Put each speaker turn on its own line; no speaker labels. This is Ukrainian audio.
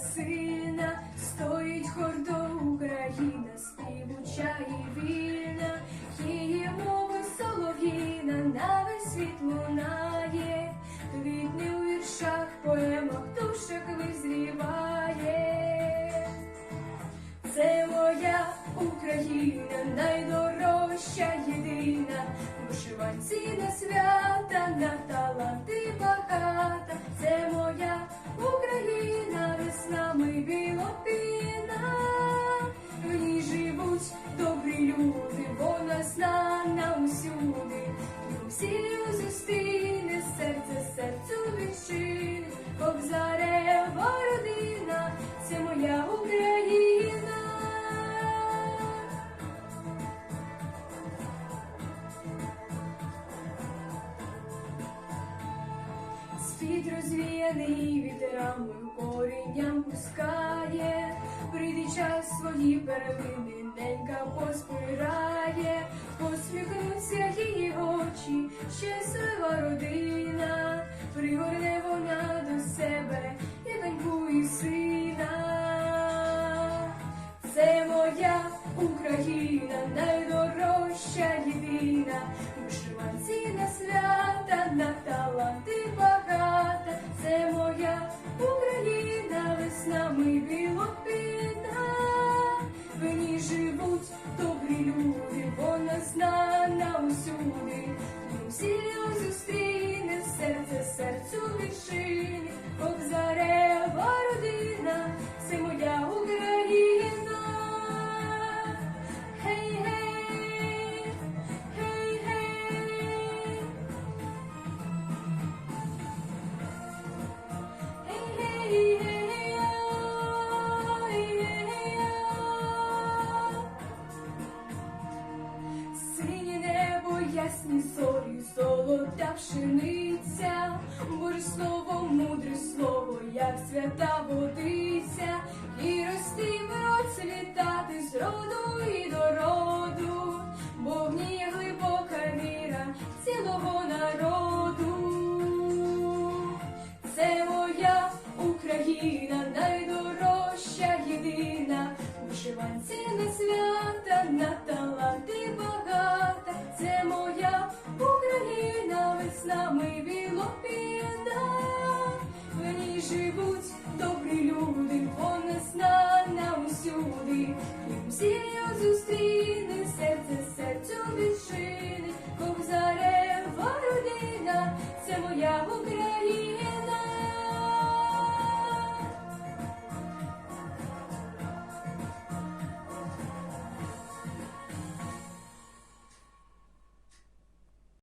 сильна, стоїть гордо Україна, співуча і вільна, її мови солов'їна на весь світ лунає, квітне у віршах, поемах, душах визріває. Це моя Україна, найдорожча єдина, вишиванці на свята, на відчини, Кобзарева родина, це моя Україна. Світ розвіяний вітерами корінням пускає, прийде час свої перлини, ненька поспирає, посміхнуться її очі, щаслива родина, моя Україна, найдорожча єдина, вишиванці на свята, на таланти багата. Це моя Україна, веснами білопіна. В ній живуть добрі люди, вона знана усюди. Ясні зорі, золота пшениця, Боже слово, мудре слово, як свята водиця, і рости процвітати з роду і до роду, бо в ній глибока віра цілого народу. Це моя Україна, Зім'я зустріне, серце серцю вішини, кобзарева родина, це моя Україна.